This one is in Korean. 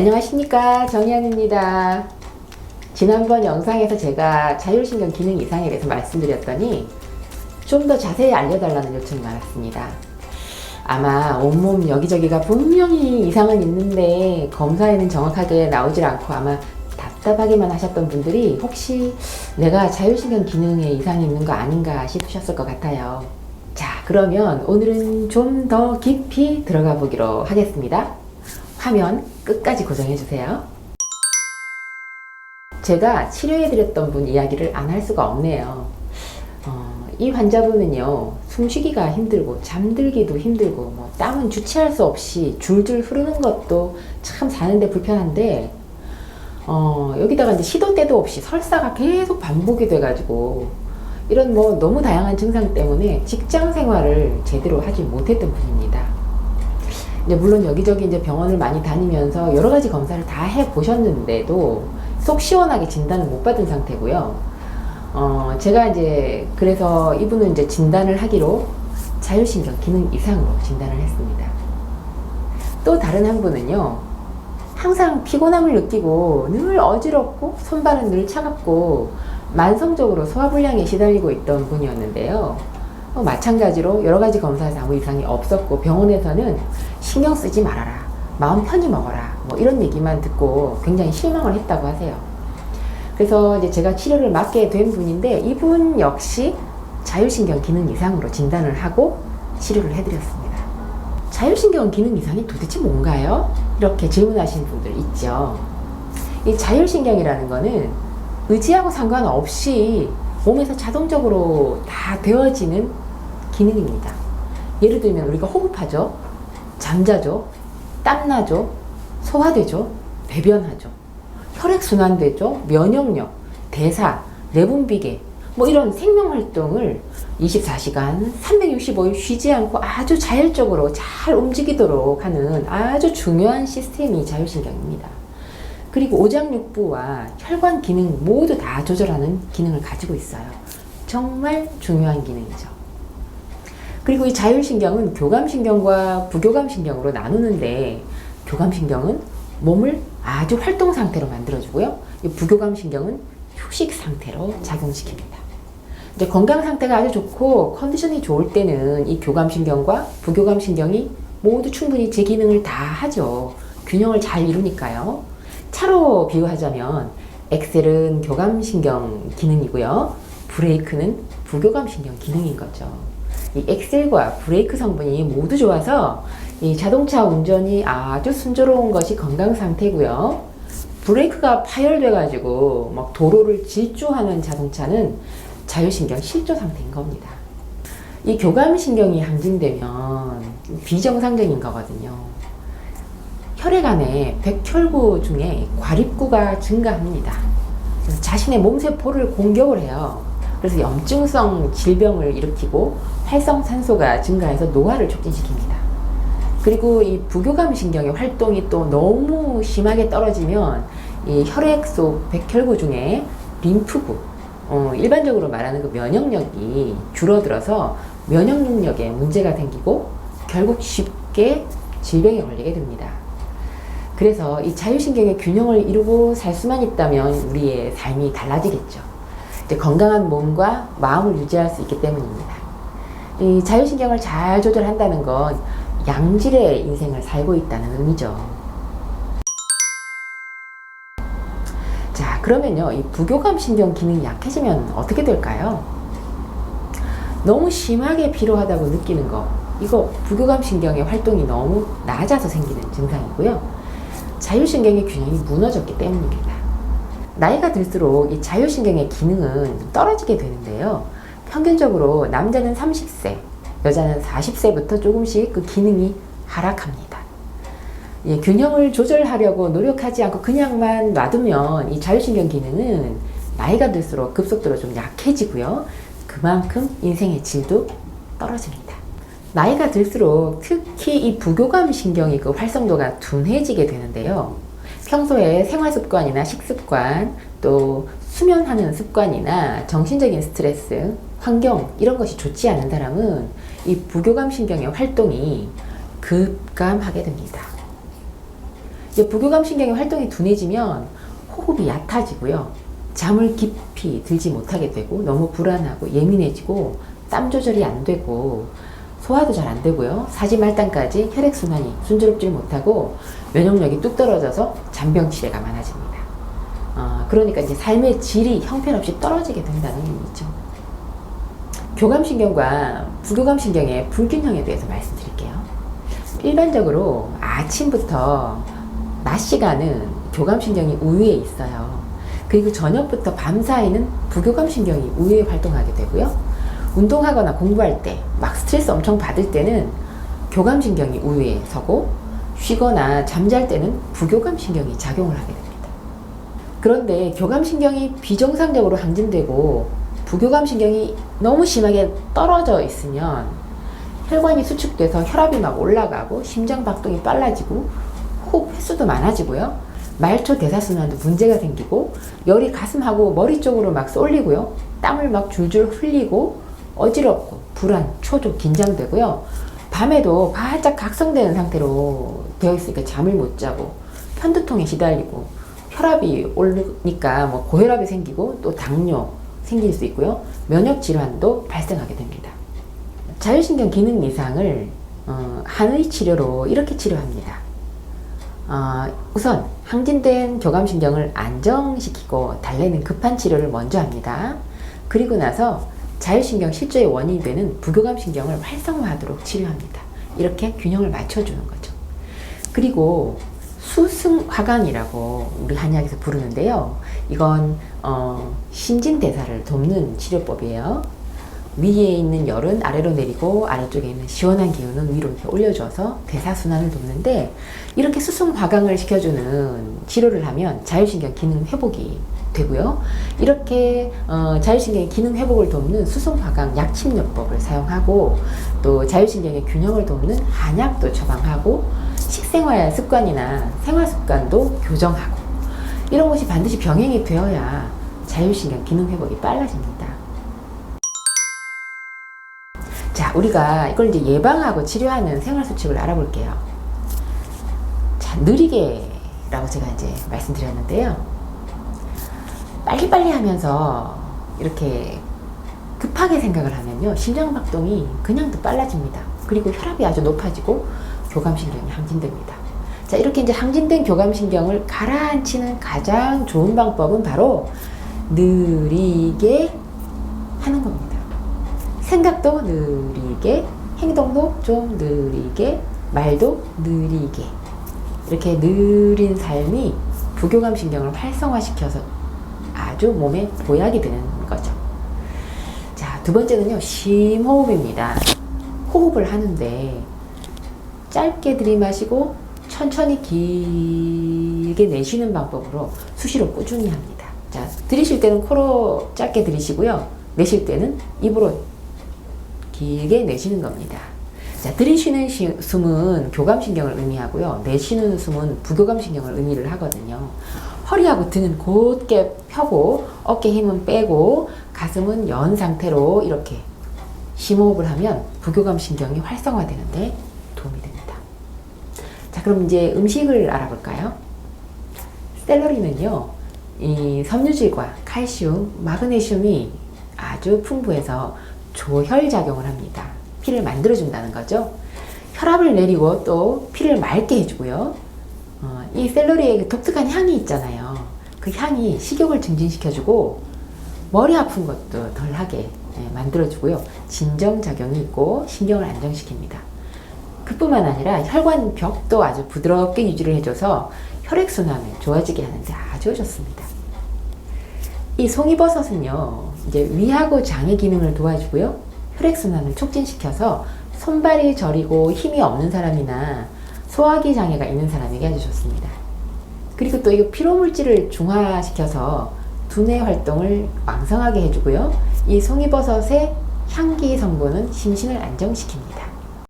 안녕하십니까 정희안입니다. 지난번 영상에서 제가 자율신경 기능 이상에 대해서 말씀드렸더니 좀 더 자세히 알려달라는 요청이 많았습니다. 아마 온몸 여기저기가 분명히 이상은 있는데 검사에는 정확하게 나오질 않고 아마 답답하기만 하셨던 분들이 혹시 내가 자율신경 기능에 이상이 있는 거 아닌가 싶으셨을 것 같아요. 자, 그러면 오늘은 좀 더 깊이 들어가 보기로 하겠습니다. 화면 끝까지 고정해 주세요. 제가 치료해드렸던 분 이야기를 안 할 수가 없네요. 어, 이 환자분은요, 숨쉬기가 힘들고, 잠들기도 힘들고, 뭐, 땀은 주체할 수 없이 줄줄 흐르는 것도 참 사는데 불편한데, 어, 여기다가 이제 시도 때도 없이 설사가 계속 반복이 돼가지고, 이런 뭐 너무 다양한 증상 때문에 직장 생활을 제대로 하지 못했던 분입니다. 이제 물론 여기저기 이제 병원을 많이 다니면서 여러 가지 검사를 다 해 보셨는데도 속 시원하게 진단을 못 받은 상태고요. 어, 제가 이제 그래서 이분은 이제 진단을 하기로 자율신경 기능 이상으로 진단을 했습니다. 또 다른 한 분은요, 항상 피곤함을 느끼고 늘 어지럽고 손발은 늘 차갑고 만성적으로 소화불량에 시달리고 있던 분이었는데요. 어, 마찬가지로 여러 가지 검사에서 아무 이상이 없었고 병원에서는 신경 쓰지 말아라. 마음 편히 먹어라. 뭐 이런 얘기만 듣고 굉장히 실망을 했다고 하세요. 그래서 이제 제가 치료를 맡게 된 분인데 이분 역시 자율신경 기능 이상으로 진단을 하고 치료를 해드렸습니다. 자율신경 기능 이상이 도대체 뭔가요? 이렇게 질문하시는 분들 있죠. 이 자율신경이라는 거는 의지하고 상관없이 몸에서 자동적으로 다 되어지는 기능입니다. 예를 들면 우리가 호흡하죠, 잠자죠, 땀나죠, 소화되죠, 배변하죠, 혈액순환되죠, 면역력, 대사, 내분비계, 뭐 이런 생명 활동을 24시간 365일 쉬지 않고 아주 자율적으로 잘 움직이도록 하는 아주 중요한 시스템이 자율신경입니다. 그리고 오장육부와 혈관 기능 모두 다 조절하는 기능을 가지고 있어요. 정말 중요한 기능이죠. 그리고 이 자율신경은 교감신경과 부교감신경으로 나누는데 교감신경은 몸을 아주 활동 상태로 만들어주고요. 이 부교감신경은 휴식 상태로 작용시킵니다. 이제 건강 상태가 아주 좋고 컨디션이 좋을 때는 이 교감신경과 부교감신경이 모두 충분히 제 기능을 다 하죠. 균형을 잘 이루니까요. 차로 비유하자면 엑셀은 교감신경 기능이고요. 브레이크는 부교감신경 기능인 거죠. 이 엑셀과 브레이크 성분이 모두 좋아서 이 자동차 운전이 아주 순조로운 것이 건강 상태고요. 브레이크가 파열돼가지고 막 도로를 질주하는 자동차는 자율신경 실조 상태인 겁니다. 이 교감신경이 항진되면 비정상적인 거거든요. 혈액 안에 백혈구 중에 과립구가 증가합니다. 자신의 몸세포를 공격을 해요. 그래서 염증성 질병을 일으키고 활성산소가 증가해서 노화를 촉진시킵니다. 그리고 이 부교감 신경의 활동이 또 너무 심하게 떨어지면 이 혈액 속 백혈구 중에 림프구, 어, 일반적으로 말하는 그 면역력이 줄어들어서 면역 능력에 문제가 생기고 결국 쉽게 질병에 걸리게 됩니다. 그래서 이 자율신경의 균형을 이루고 살 수만 있다면 우리의 삶이 달라지겠죠. 이제 건강한 몸과 마음을 유지할 수 있기 때문입니다. 이 자율신경을 잘 조절한다는 건 양질의 인생을 살고 있다는 의미죠. 자, 그러면요, 이 부교감 신경 기능이 약해지면 어떻게 될까요? 너무 심하게 피로하다고 느끼는 거, 이거 부교감 신경의 활동이 너무 낮아서 생기는 증상이고요. 자율신경의 균형이 무너졌기 때문입니다. 나이가 들수록 이 자율신경의 기능은 떨어지게 되는데요. 평균적으로 남자는 30세, 여자는 40세부터 조금씩 그 기능이 하락합니다. 예, 균형을 조절하려고 노력하지 않고 그냥만 놔두면 이 자율신경 기능은 나이가 들수록 급속도로 좀 약해지고요. 그만큼 인생의 질도 떨어집니다. 나이가 들수록 특히 이 부교감 신경이 그 활성도가 둔해지게 되는데요. 평소에 생활 습관이나 식습관, 또 수면하는 습관이나 정신적인 스트레스, 환경 이런 것이 좋지 않은 사람은 이 부교감 신경의 활동이 급감하게 됩니다. 이제 부교감 신경의 활동이 둔해지면 호흡이 얕아지고요. 잠을 깊이 들지 못하게 되고 너무 불안하고 예민해지고 땀 조절이 안 되고 소화도 잘 안 되고요. 사지말단까지 혈액순환이 순조롭지 못하고 면역력이 뚝 떨어져서 잔병치레가 많아집니다. 어, 그러니까 이제 삶의 질이 형편없이 떨어지게 된다는 의미죠. 교감신경과 부교감신경의 불균형에 대해서 말씀드릴게요. 일반적으로 아침부터 낮 시간은 교감신경이 우위에 있어요. 그리고 저녁부터 밤 사이는 부교감신경이 우위에 활동하게 되고요. 운동하거나 공부할 때, 막 스트레스 엄청 받을 때는 교감신경이 우위에 서고, 쉬거나 잠잘 때는 부교감신경이 작용을 하게 됩니다. 그런데 교감신경이 비정상적으로 항진되고, 부교감신경이 너무 심하게 떨어져 있으면 혈관이 수축돼서 혈압이 막 올라가고 심장 박동이 빨라지고 호흡 횟수도 많아지고요. 말초 대사순환도 문제가 생기고 열이 가슴하고 머리 쪽으로 막 쏠리고요. 땀을 막 줄줄 흘리고 어지럽고 불안, 초조, 긴장되고요. 밤에도 바짝 각성되는 상태로 되어 있으니까 잠을 못 자고 편두통에 시달리고 혈압이 오르니까 뭐 고혈압이 생기고 또 당뇨 생길 수 있고요. 면역 질환도 발생하게 됩니다. 자율신경 기능 이상을 어, 한의 치료로 이렇게 치료합니다. 어, 우선 항진된 교감신경을 안정시키고 달래는 급한 치료를 먼저 합니다. 그리고 나서 자율신경 실조의 원인이 되는 부교감 신경을 활성화하도록 치료합니다. 이렇게 균형을 맞춰주는 거죠. 그리고 수승화강이라고 우리 한의학에서 부르는데요. 이건 어, 신진대사를 돕는 치료법이에요. 위에 있는 열은 아래로 내리고 아래쪽에 있는 시원한 기운은 위로 이렇게 올려줘서 대사순환을 돕는데 이렇게 수승 화강을 시켜주는 치료를 하면 자율신경 기능 회복이 되고요. 이렇게 어, 자율신경의 기능 회복을 돕는 수승화강 약침요법을 사용하고 또 자율신경의 균형을 돕는 한약도 처방하고 식생활 습관이나 생활 습관도 교정하고 이런 것이 반드시 병행이 되어야 자율신경 기능 회복이 빨라집니다. 자, 우리가 이걸 이제 예방하고 치료하는 생활 수칙을 알아볼게요. 자, 느리게라고 제가 이제 말씀드렸는데요. 빨리빨리 하면서 이렇게 급하게 생각을 하면요. 심장박동이 그냥 더 빨라집니다. 그리고 혈압이 아주 높아지고 교감신경이 항진됩니다. 자, 이렇게 이제 항진된 교감신경을 가라앉히는 가장 좋은 방법은 바로 느리게 하는 겁니다. 생각도 느리게, 행동도 좀 느리게, 말도 느리게. 이렇게 느린 삶이 부교감 신경을 활성화시켜서 아주 몸에 보약이 되는 거죠. 자, 두 번째는요, 심호흡입니다. 호흡을 하는데 짧게 들이마시고 천천히 길게 내쉬는 방법으로 수시로 꾸준히 합니다. 자, 들이쉴 때는 코로 짧게 들이쉬고요. 내쉴 때는 입으로 길게 내쉬는 겁니다. 자, 들이쉬는 시, 숨은 교감신경을 의미하고요. 내쉬는 숨은 부교감신경을 의미를 하거든요. 허리하고 등은 곧게 펴고 어깨 힘은 빼고 가슴은 연 상태로 이렇게 심호흡을 하면 부교감 신경이 활성화되는데 도움이 됩니다. 자, 그럼 이제 음식을 알아볼까요? 샐러리는요, 이 섬유질과 칼슘, 마그네슘이 아주 풍부해서 조혈 작용을 합니다. 피를 만들어준다는 거죠. 혈압을 내리고 또 피를 맑게 해주고요. 어, 이 샐러리의 그 독특한 향이 있잖아요. 그 향이 식욕을 증진시켜주고 머리 아픈 것도 덜하게 예, 만들어주고요. 진정작용이 있고 신경을 안정시킵니다. 그뿐만 아니라 혈관 벽도 아주 부드럽게 유지를 해줘서 혈액순환을 좋아지게 하는데 아주 좋습니다. 이 송이버섯은요, 이제 위하고 장의 기능을 도와주고요. 혈액순환을 촉진시켜서 손발이 저리고 힘이 없는 사람이나 소화기 장애가 있는 사람에게 아주 좋습니다. 그리고 또 이거 피로물질을 중화시켜서 두뇌 활동을 왕성하게 해주고요. 이 송이버섯의 향기 성분은 심신을 안정시킵니다.